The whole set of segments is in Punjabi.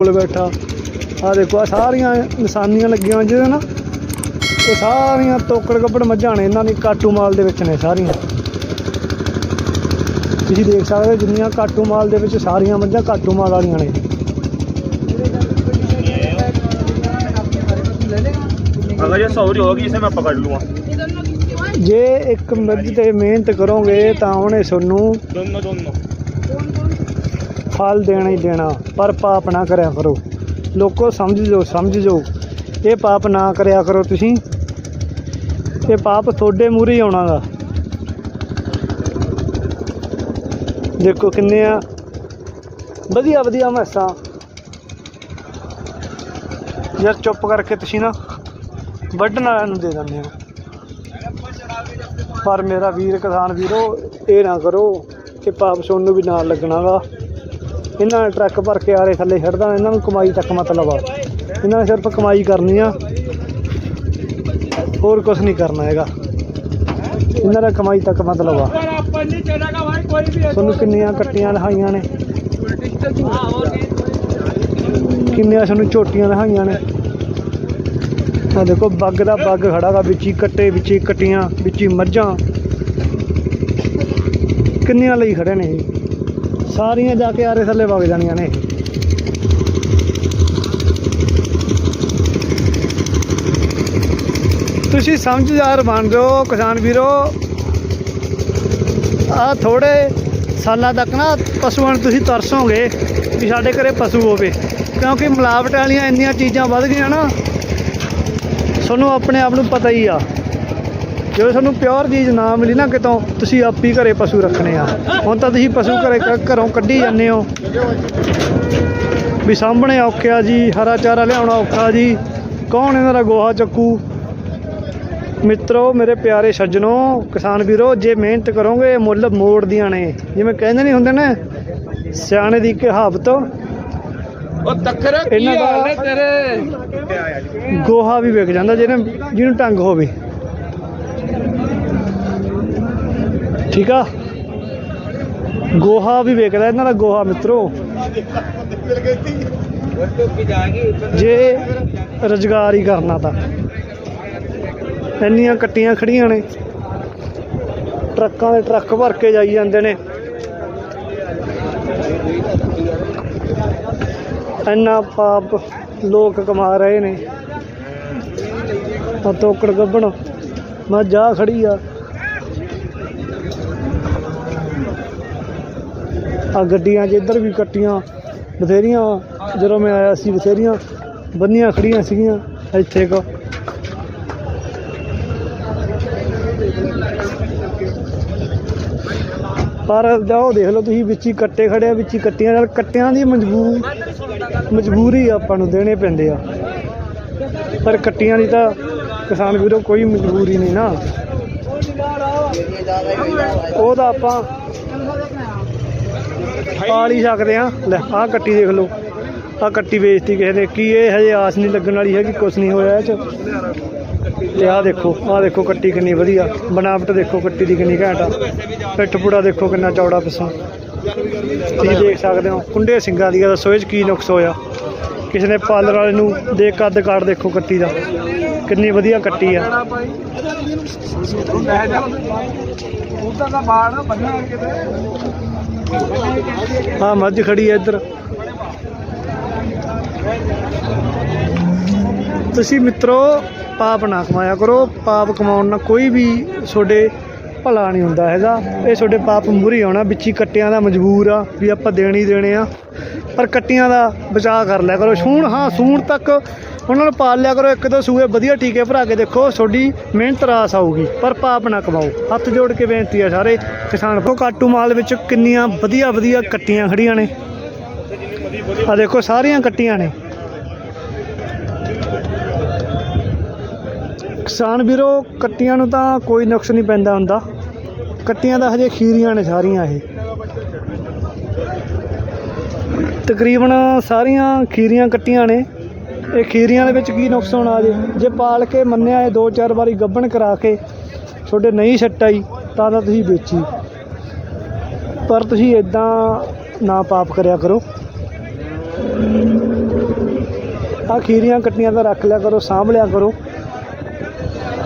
ਕੋਲ ਬੈਠਾ। ਆ ਦੇਖੋ ਆ ਸਾਰੀਆਂ ਨਿਸ਼ਾਨੀਆਂ ਲੱਗੀਆਂ ਜਿਹਦੇ ਨਾ ਉਹ ਸਾਰੀਆਂ ਤੋਕੜ ਗੱਬੜ ਮੱਝਾਂ ਇਹਨਾਂ ਦੀ ਕਾਟੂ ਮਾਲ ਦੇ ਵਿੱਚ ਨੇ ਸਾਰੀਆਂ। ਤੁਸੀਂ ਦੇਖ ਸਕਦੇ ਹੋ ਜਿੰਨੀਆਂ ਕਾਟੂ ਮਾਲ ਦੇ ਵਿੱਚ ਸਾਰੀਆਂ ਮੱਝਾਂ ਕਾਟੂ ਮਾਲ ਵਾਲੀਆਂ ਨੇ। ਜੇ ਇੱਕ ਮੱਝ ਤੇ ਮਿਹਨਤ ਕਰੋਗੇ ਤਾਂ ਉਹਨੇ ਤੁਹਾਨੂੰ ਦੋਨੋਂ ਦੋਨੋਂ। ਫਲ ਦੇਣਾ ਹੀ ਦੇਣਾ, ਪਰ ਪਾਪ ਨਾ ਕਰਿਆ ਕਰੋ। ਲੋਕੋ ਸਮਝ ਜੋ ਸਮਝ ਜੋ। ਇਹ ਪਾਪ ਨਾ ਕਰਿਆ ਕਰੋ ਤੁਸੀਂ। ਇਹ ਪਾਪ ਤੁਹਾਡੇ ਮੂਹਰੇ ਆਉਣਾ ਗਾ। ਦੇਖੋ ਕਿੰਨੇ ਆ। ਵਧੀਆ ਵਧੀਆ ਮੈਸਾਂ ਯਾਰ ਚੁੱਪ ਕਰਕੇ ਤੁਸੀਂ ਨਾ ਵੱਢਣ ਵਾਲਿਆਂ ਨੂੰ ਦੇ ਦਿੰਦੇ ਹੋ। ਪਰ ਮੇਰਾ ਵੀਰ, ਕਿਸਾਨ ਵੀਰੋ, ਇਹ ਨਾ ਕਰੋ ਕਿ ਪਾਪ ਤੁਹਾਨੂੰ ਵੀ ਨਾਲ ਲੱਗਣਾ ਵਾ ਇਹਨਾਂ ਨੇ ਟਰੱਕ ਭਰ ਕੇ ਆਰੇ ਥੱਲੇ ਛੱਡਦਾ, ਇਹਨਾਂ ਨੂੰ ਕਮਾਈ ਤੱਕ ਮਤਲਬ ਆ। ਇਹਨਾਂ ਨੇ ਸਿਰਫ ਕਮਾਈ ਕਰਨੀ ਆ, ਹੋਰ ਕੁਝ ਨਹੀਂ ਕਰਨਾ ਹੈਗਾ। ਇਹਨਾਂ ਦਾ ਕਮਾਈ ਤੱਕ ਮਤਲਬ ਆ। ਤੁਹਾਨੂੰ ਕਿੰਨੀਆਂ ਕੱਟੀਆਂ ਦਿਖਾਈਆਂ ਨੇ? ਕਿੰਨੀਆਂ ਤੁਹਾਨੂੰ ਝੋਟੀਆਂ ਦਿਖਾਈਆਂ ਨੇ? ਆ ਦੇਖੋ, ਬੱਗ ਦਾ ਬੱਗ ਖੜਾ ਗਾ ਵਿੱਚ ਹੀ ਕੱਟੇ, ਵਿੱਚ ਹੀ ਕੱਟੀਆਂ, ਵਿੱਚ ਹੀ ਮੱਝਾਂ। ਕਿੰਨੀਆਂ ਲਈ ਖੜੇ ਨੇ ਜੀ ਸਾਰੀਆਂ ਜਾ ਕੇ ਆਰੇ ਥੱਲੇ ਵਗ ਜਾਣੀਆਂ ਨੇ। ਤੁਸੀਂ ਸਮਝਦਾਰ ਬਣ ਜਾਓ ਕਿਸਾਨ ਵੀਰੋ। ਆ ਥੋੜੇ ਸਾਲਾਂ ਤੱਕ ਨਾ ਪਸ਼ੂਆਂ ਨੂੰ ਤੁਸੀਂ ਤਰਸੋਗੇ ਵੀ ਸਾਡੇ ਘਰੇ ਪਸ਼ੂ ਹੋਵੇ, ਕਿਉਂਕਿ ਮਿਲਾਵਟ ਵਾਲੀਆਂ ਇੰਨੀਆਂ ਚੀਜ਼ਾਂ ਵੱਧ ਗਈਆਂ ਨਾ। ਤੁਹਾਨੂੰ ਆਪਣੇ ਆਪ ਨੂੰ ਪਤਾ ਹੀ ਆ। ਜਦੋਂ ਤੁਹਾਨੂੰ ਪਿਓਰ ਚੀਜ਼ ਨਾ ਮਿਲੀ ਨਾ ਕਿਤੋਂ ਤੁਸੀਂ ਆਪ ਹੀ ਘਰੇ ਪਸ਼ੂ ਰੱਖਣੇ ਆ। ਹੁਣ ਤਾਂ ਤੁਸੀਂ ਪਸ਼ੂ ਘਰੇ ਘਰੋਂ ਕੱਢੀ ਜਾਂਦੇ ਹੋ। ਵੀ ਸਾਹਮਣੇ ਔਖਿਆ ਜੀ ਹਰਾ ਚਾਰਾ ਲਿਆਉਣਾ ਔਖਾ ਜੀ। ਕੌਣ ਇਹਨਾਂ ਦਾ ਗੋਹਾ ਚੱਕੂ? ਮਿੱਤਰੋ ਮੇਰੇ ਪਿਆਰੇ ਸੱਜਣੋ ਕਿਸਾਨ ਵੀਰੋ ਜੇ ਮਿਹਨਤ ਕਰੋਗੇ ਮੁੱਲ ਮੋੜਦੀਆਂ ਨੇ। ਜਿਵੇਂ ਕਹਿੰਦੇ ਨਹੀਂ ਹੁੰਦੇ ਨੇ ਸਿਆਣੇ ਦੀ ਕਹਾਵਤ ਉਹ ਤੱਕਰ ਕੀ ਹਾਲ ਤੇਰੇ? ਗੋਹਾ ਵੀ ਵਿਕ ਜਾਂਦਾ ਜਿਹਨੇ ਜਿਹਨੂੰ ਟੰਗ ਹੋਵੇ। ਠੀਕ ਆ? ਗੋਹਾ ਵੀ ਵਿਕਦਾ ਇਹਨਾਂ ਦਾ ਗੋਹਾ ਮਿੱਤਰੋ। ਜੇ ਰੁਜ਼ਗਾਰ ਹੀ ਕਰਨਾ ਤਾਂ। ਇੰਨੀਆਂ ਕੱਟੀਆਂ ਖੜੀਆਂ ਨੇ। ਟਰੱਕਾਂ ਦੇ ਟਰੱਕ ਭਰ ਕੇ ਜਾਈ ਜਾਂਦੇ ਨੇ। ਇੰਨਾ ਪਾਪ ਲੋਕ ਕਮਾ ਰਹੇ ਨੇ। ਆ ਤੋਕੜ ਗੱਬਣ। ਮੈਂ ਜਾ ਖੜੀ ਆ। ਆ ਗੱਡੀਆਂ 'ਚ ਇੱਧਰ ਵੀ ਕੱਟੀਆਂ, ਬਥੇਰੀਆਂ। ਜਦੋਂ ਮੈਂ ਆਇਆ ਸੀ ਬਥੇਰੀਆਂ, ਬੰਨੀਆਂ ਖੜੀਆਂ ਸੀਗੀਆਂ, ਇੱਥੇ ਕੋ ਪਰ ਜਾਓ ਦੇਖ ਲਓ ਤੁਸੀਂ, ਵਿੱਚ ਹੀ ਕੱਟੇ ਖੜੇ ਆ, ਵਿੱਚ ਹੀ ਕੱਟੀਆਂ। ਨਾਲ ਕੱਟਿਆਂ ਦੀ ਮਜਬੂਰ, ਮਜਬੂਰੀ ਆਪਾਂ ਨੂੰ ਦੇਣੇ ਪੈਂਦੇ ਆ। ਪਰ ਕੱਟੀਆਂ ਦੀ ਤਾਂ ਕਿਸਾਨ ਵੀਰੋ ਕੋਈ ਮਜਬੂਰੀ ਨਹੀਂ ਨਾ। ਉਹ ਤਾਂ ਆਪਾਂ ਪਾਲ ਹੀ ਸਕਦੇ ਆ ਲੈ ਆਹ ਕੱਟੀ ਦੇਖ ਲਓ। ਆਹ ਕੱਟੀ ਵੇਚਤੀ ਕਿਸੇ ਨੇ। ਕੀ ਇਹ ਹਜੇ ਆਸ ਨਹੀਂ ਲੱਗਣ ਵਾਲੀ ਹੈਗੀ ਕੁਛ ਨਹੀਂ ਹੋਇਆ ਇਹ ਚ। ਤੇ ਆਹ ਦੇਖੋ ਆਹ ਦੇਖੋ ਕੱਟੀ ਕਿੰਨੀ ਵਧੀਆ। ਬਣਾਵਟ ਦੇਖੋ ਕੱਟੀ ਦੀ ਕਿੰਨੀ ਘੈਂਟ ਆ। ਪਿੱਠ ਪੂੜਾ ਦੇਖੋ ਕਿੰਨਾ ਚੌੜਾ ਪਿਸਾ। ਤੁਸੀਂ ਦੇਖ ਸਕਦੇ ਹੋ ਕੁੰਡੇ ਸਿੰਘਾਂ ਦੀ ਆ, ਦੱਸੋ ਇਹ 'ਚ ਕੀ ਨੁਕਸ ਹੋਇਆ। ਕਿਸੇ ਨੇ ਪਾਲਰ ਵਾਲੇ ਨੂੰ ਦੇ ਕੱਦ ਕਾੜ ਦੇਖੋ ਕੱਟੀ ਦਾ। ਕਿੰਨੀ ਵਧੀਆ ਕੱਟੀ ਆ। ਉਹਦਾ ਦਾ ਬਾੜ ਬੰਨਾ ਕਿਤੇ ਆ ਮੱਝ ਖੜੀ ਹੈ ਇੱਧਰ। ਤੁਸੀਂ ਮਿੱਤਰੋ, ਪਾਪ ਨਾ ਕਮਾਇਆ ਕਰੋ। ਪਾਪ ਕਮਾਉਣ ਨਾਲ ਕੋਈ ਵੀ ਤੁਹਾਡੇ ਭਲਾ ਨਹੀਂ ਹੁੰਦਾ ਹੈਗਾ। ਇਹ ਤੁਹਾਡੇ ਪਾਪ ਮੂਹਰੇ ਆਉਣਾ, ਵਿੱਚ ਹੀ ਕੱਟਿਆਂ ਦਾ ਮਜਬੂਰ ਆ ਵੀ ਆਪਾਂ ਦੇਣ ਦੇਣੇ ਆ। ਪਰ ਕੱਟੀਆਂ ਦਾ ਬਚਾਅ ਕਰ ਲਿਆ ਕਰੋ। ਸੂਣ ਹਾਂ ਸੂਣ ਤੱਕ ਉਹਨਾਂ ਨੂੰ ਪਾਲ ਲਿਆ ਕਰੋ, ਇੱਕ ਦੋ ਸੂਏ ਵਧੀਆ ਟੀਕੇ ਭਰਾ ਕੇ ਦੇਖੋ, ਤੁਹਾਡੀ ਮਿਹਨਤ ਰਾਸ ਆਊਗੀ, ਪਰ ਪਾਪ ਨਾ ਕਮਾਓ। ਹੱਥ ਜੋੜ ਕੇ ਬੇਨਤੀ ਹੈ ਸਾਰੇ ਕਿਸਾਨ ਕੋ ਕਾਟੂ ਮਾਲ ਵਿੱਚ ਕਿੰਨੀਆਂ ਵਧੀਆ ਵਧੀਆ ਕੱਟੀਆਂ ਖੜੀਆਂ ਨੇ। ਆ ਦੇਖੋ, ਸਾਰੀਆਂ ਕੱਟੀਆਂ ਨੇ। ਕਿਸਾਨ ਵੀਰੋ, ਕੱਟੀਆਂ ਨੂੰ ਤਾਂ ਕੋਈ ਨੁਕਸ ਨਹੀਂ ਪੈਂਦਾ ਹੁੰਦਾ। ਕੱਟੀਆਂ ਤਾਂ ਹਜੇ ਖੀਰੀਆਂ ਨੇ ਸਾਰੀਆਂ ਇਹ। ਤਕਰੀਬਨ ਸਾਰੀਆਂ ਖੀਰੀਆਂ ਕੱਟੀਆਂ ਨੇ। ਇਹ ਖੀਰੀਆਂ ਦੇ ਵਿੱਚ ਕੀ ਨੁਕਸਾਨ ਆ ਜੇ? ਜੇ ਪਾਲ ਕੇ ਮੰਨਿਆ ਇਹ ਦੋ ਚਾਰ ਵਾਰੀ ਗੱਬਣ ਕਰਾ ਕੇ ਤੁਹਾਡੇ ਨਹੀਂ ਛੱਟਾਈ ਤਾਂ ਤਾਂ ਤੁਸੀਂ ਵੇਚੀ। ਪਰ ਤੁਸੀਂ ਇਦਾਂ ਨਾ ਪਾਪ ਕਰਿਆ ਕਰੋ। ਆ ਖੀਰੀਆਂ ਕੱਟੀਆਂ ਤਾਂ ਰੱਖ ਲਿਆ ਕਰੋ, ਸਾਂਭ ਲਿਆ ਕਰੋ।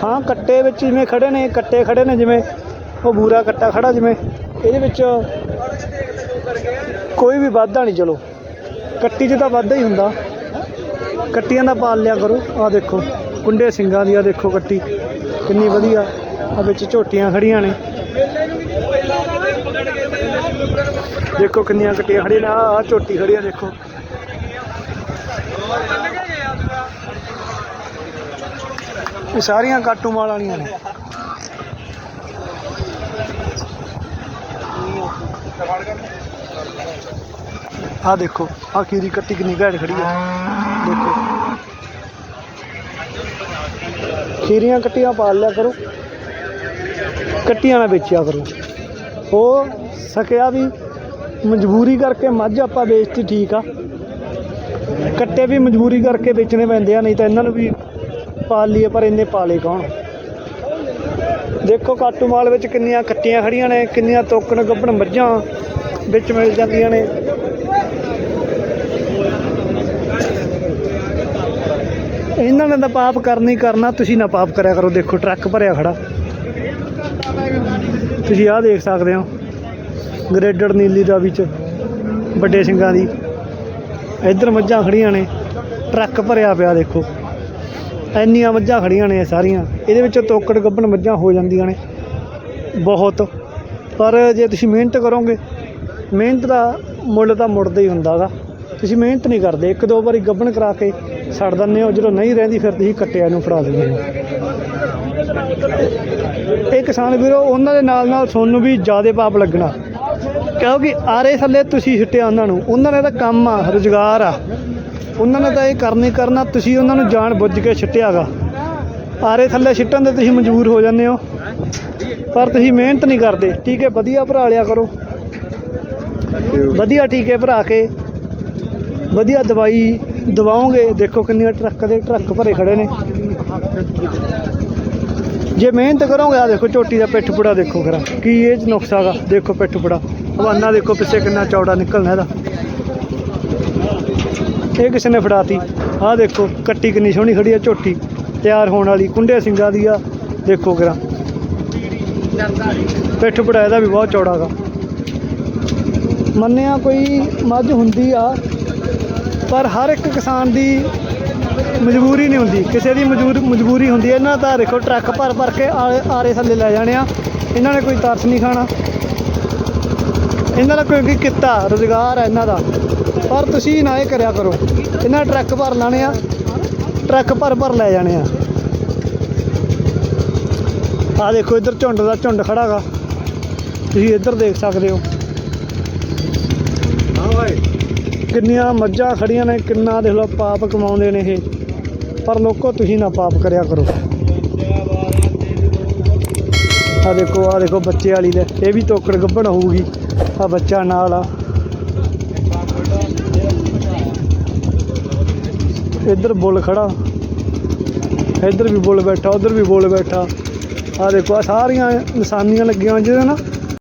ਹਾਂ, ਕੱਟੇ ਵਿੱਚ ਜਿਵੇਂ ਖੜੇ ਨੇ, ਕੱਟੇ ਖੜੇ ਨੇ ਜਿਵੇਂ, ਉਹ ਬੂਰਾ ਕੱਟਾ ਖੜਾ ਜਿਵੇਂ, ਇਹਦੇ ਵਿੱਚ ਕੋਈ ਵੀ ਵਾਧਾ ਨਹੀਂ, ਚਲੋ। ਕੱਟੀ 'ਚ ਤਾਂ ਵਾਧਾ ਹੀ ਹੁੰਦਾ। ਕੱਟੀਆਂ ਦਾ ਪਾਲ ਲਿਆ ਕਰੋ। ਆ ਦੇਖੋ, ਕੁੰਡੇ ਸਿੰਘਾਂ ਦੀ ਆ ਦੇਖੋ ਕੱਟੀ। ਕਿੰਨੀ ਵਧੀਆ। ਆ ਵਿੱਚ ਝੋਟੀਆਂ ਖੜੀਆਂ ਨੇ। ਦੇਖੋ ਕਿੰਨੀਆਂ ਕੱਟੀਆਂ ਖੜੀਆਂ ਨੇ। ਆ ਝੋਟੀ ਖੜੀ ਆ, ਦੇਖੋ। ਇਹ ਸਾਰੀਆਂ ਕਾਟੂ ਮਾਲ ਵਾਲੀਆਂ ਨੇ। ਆ ਦੇਖੋ ਆ ਖੀਰੀ ਕੱਟੀ ਕਿੰਨੀ ਘੈਂਟ ਖੜੀ ਆ। ਦੇਖੋ। ਖੀਰੀਆਂ ਕੱਟੀਆਂ ਪਾਲ ਲਿਆ ਕਰੋ। ਕੱਟੀਆਂ ਨਾ ਵੇਚਿਆ ਕਰੋ। ਉਹ ਸਕਿਆ ਵੀ ਮਜਬੂਰੀ ਕਰਕੇ ਮੱਝ ਆਪਾਂ ਵੇਚਤੀ ਠੀਕ ਆ। ਕੱਟੇ ਵੀ ਮਜਬੂਰੀ ਕਰਕੇ ਵੇਚਣੇ ਪੈਂਦੇ ਆ, ਨਹੀਂ ਤਾਂ ਇਹਨਾਂ ਨੂੰ ਵੀ ਪਾਲ ਲਈਏ, ਪਰ ਇੰਨੇ ਪਾਲੇ ਕੌਣ? ਦੇਖੋ ਕਾਟੂ ਮਾਲ ਵਿੱਚ ਕਿੰਨੀਆਂ ਕੱਟੀਆਂ ਖੜੀਆਂ ਨੇ, ਕਿੰਨੀਆਂ ਤੋਕਣ ਗੱਭਣ ਮੱਝਾਂ ਵਿੱਚ ਮਿਲ ਜਾਂਦੀਆਂ ਨੇ। ਇਹਨਾਂ ਨੇ ਤਾਂ ਪਾਪ ਕਰਨੀ ਕਰਨਾ, ਤੁਸੀਂ ਨਾ ਪਾਪ ਕਰਿਆ ਕਰੋ। ਦੇਖੋ, ਟਰੱਕ ਭਰਿਆ ਖੜਾ। ਤੁਸੀਂ ਆਹ ਦੇਖ ਸਕਦੇ ਹੋ, ਗ੍ਰੇਡਡ ਨੀਲੀ ਦਾ ਵਿੱਚ ਵੱਡੇ ਸਿੰਘਾਂ ਦੀ। ਇੱਧਰ ਮੱਝਾਂ ਖੜੀਆਂ ਨੇ, ਟਰੱਕ ਭਰਿਆ ਪਿਆ, ਦੇਖੋ। ਇੰਨੀਆਂ ਮੱਝਾਂ ਖੜੀਆਂ ਨੇ ਇਹ ਸਾਰੀਆਂ। ਇਹਦੇ ਵਿੱਚ ਤੋਕੜ ਗੱਭਣ ਮੱਝਾਂ ਹੋ ਜਾਂਦੀਆਂ ਨੇ, ਬਹੁਤ। ਪਰ ਜੇ ਤੁਸੀਂ ਮਿਹਨਤ ਕਰੋਗੇ, ਮਿਹਨਤ ਦਾ ਮੁੱਲ ਤਾਂ ਮੁੜਦਾ ਹੀ ਹੁੰਦਾ ਗਾ। ਤੁਸੀਂ ਮਿਹਨਤ ਨਹੀਂ ਕਰਦੇ, ਇੱਕ ਦੋ ਵਾਰੀ ਗੱਬਣ ਕਰਾ ਕੇ ਛੱਡ ਦਿੰਦੇ ਹੋ, ਜਦੋਂ ਨਹੀਂ ਰਹਿੰਦੀ ਫਿਰ ਤੁਸੀਂ ਕੱਟਿਆਂ ਨੂੰ ਫੜਾ ਦਿੰਦੇ ਹੋ। ਇਹ ਕਿਸਾਨ ਵੀਰੋ, ਉਹਨਾਂ ਦੇ ਨਾਲ ਨਾਲ ਤੁਹਾਨੂੰ ਵੀ ਜ਼ਿਆਦਾ ਪਾਪ ਲੱਗਣਾ। ਕਿਉਂਕਿ ਆਰੇ ਥੱਲੇ ਤੁਸੀਂ ਛਿੱਟਿਆ ਉਹਨਾਂ ਨੂੰ। ਉਹਨਾਂ ਨੇ ਤਾਂ ਕੰਮ ਆ, ਰੁਜ਼ਗਾਰ ਆ। ਉਹਨਾਂ ਨੇ ਤਾਂ ਇਹ ਕਰਨੀ ਕਰਨਾ, ਤੁਸੀਂ ਉਹਨਾਂ ਨੂੰ ਜਾਣ ਬੁੱਝ ਕੇ ਛਿੱਟਿਆਗਾ ਆਰੇ ਥੱਲੇ ਛਿੱਟਣ ਦੇ ਤੁਸੀਂ ਮਜਬੂਰ ਹੋ ਜਾਂਦੇ ਹੋ। ਪਰ ਤੁਸੀਂ ਮਿਹਨਤ ਨਹੀਂ ਕਰਦੇ। ਠੀਕ ਹੈ, ਵਧੀਆ ਭਰਾ ਲਿਆ ਕਰੋ। ਵਧੀਆ ਠੀਕ ਹੈ ਭਰਾ ਕੇ। ਵਧੀਆ ਦਵਾਈ ਦਵਾਓਗੇ, ਦੇਖੋ ਕਿੰਨੀਆਂ ਟਰੱਕ ਦੇ ਟਰੱਕ ਭਰੇ ਖੜੇ ਨੇ। ਜੇ ਮਿਹਨਤ ਕਰੋਗੇ ਆ ਦੇਖੋ ਝੋਟੀ ਦਾ ਪਿੱਠ ਪੁੜਾ ਦੇਖੋ ਖਰਾ, ਕੀ ਇਹ 'ਚ ਨੁਕਸ ਹੈਗਾ। ਦੇਖੋ ਪਿੱਠ ਪੁੜਾ, ਹਵਾਨਾ ਦੇਖੋ ਪਿੱਛੇ ਕਿੰਨਾ ਚੌੜਾ ਨਿਕਲਣਾ ਇਹਦਾ। ਇਹ ਕਿਸੇ ਨੇ ਫੜਾਤੀ। ਆਹ ਦੇਖੋ, ਕੱਟੀ ਕਿੰਨੀ ਸੋਹਣੀ ਖੜੀ ਆ ਝੋਟੀ ਤਿਆਰ ਹੋਣ ਵਾਲੀ, ਕੁੰਡੇ ਸਿੰਘਾਂ ਦੀ ਆ, ਦੇਖੋ ਖਰਾ। ਪਿੱਠ ਪੁੜਾ ਇਹਦਾ ਵੀ ਬਹੁਤ ਚੌੜਾ ਗਾ ਮੰਨਿਆ ਕੋਈ ਮੱਝ ਹੁੰਦੀ ਆ ਪਰ ਹਰ ਇੱਕ ਕਿਸਾਨ ਦੀ ਮਜਬੂਰੀ ਨਹੀਂ ਹੁੰਦੀ। ਕਿਸੇ ਦੀ ਮਜਬੂਰ ਮਜਬੂਰੀ ਹੁੰਦੀ ਹੈ ਇਹਨਾਂ ਤਾਂ ਦੇਖੋ ਟਰੱਕ ਭਰ ਭਰ ਕੇ ਆਰੇ ਥੱਲੇ ਲੈ ਜਾਣੇ ਆ। ਇਹਨਾਂ ਨੇ ਕੋਈ ਤਰਸ ਨਹੀਂ ਖਾਣਾ। ਇਹਨਾਂ ਦਾ ਕਿਉਂਕਿ ਕੀ ਕਿੱਤਾ, ਰੁਜ਼ਗਾਰ ਹੈ ਇਹਨਾਂ ਦਾ। ਪਰ ਤੁਸੀਂ ਨਾ ਇਹ ਕਰਿਆ ਕਰੋ, ਇਹਨਾਂ ਟਰੱਕ ਭਰ ਲਾਣੇ ਆ, ਟਰੱਕ ਭਰ ਭਰ ਲੈ ਜਾਣੇ ਆ। ਆ ਦੇਖੋ, ਇੱਧਰ ਝੁੰਡ ਦਾ ਝੁੰਡ ਖੜਾਗਾ ਤੁਸੀਂ ਇੱਧਰ ਦੇਖ ਸਕਦੇ ਹੋ। ਕਿੰਨੀਆਂ ਮੱਝਾਂ ਖੜੀਆਂ ਨੇ, ਕਿੰਨਾ ਦੇਖ ਲਓ ਪਾਪ ਕਮਾਉਂਦੇ ਨੇ ਇਹ। ਪਰ ਲੋਕੋ ਤੁਸੀਂ ਨਾ ਪਾਪ ਕਰਿਆ ਕਰੋ। ਆ ਦੇਖੋ ਆ ਦੇਖੋ ਬੱਚੇ ਵਾਲੀ ਦੇ, ਇਹ ਵੀ ਤੋਕੜ ਗੱਭਣ ਹੋਊਗੀ। ਆ ਬੱਚਾ ਨਾਲ ਆ। ਇੱਧਰ ਬੁੱਲ ਖੜਾ। ਇੱਧਰ ਵੀ ਬੁੱਲ ਬੈਠਾ, ਉੱਧਰ ਵੀ ਬੁੱਲ ਬੈਠਾ। ਆ ਦੇਖੋ ਆ ਸਾਰੀਆਂ ਨਿਸ਼ਾਨੀਆਂ ਲੱਗੀਆਂ ਜਿਹਦੇ ਨਾਲ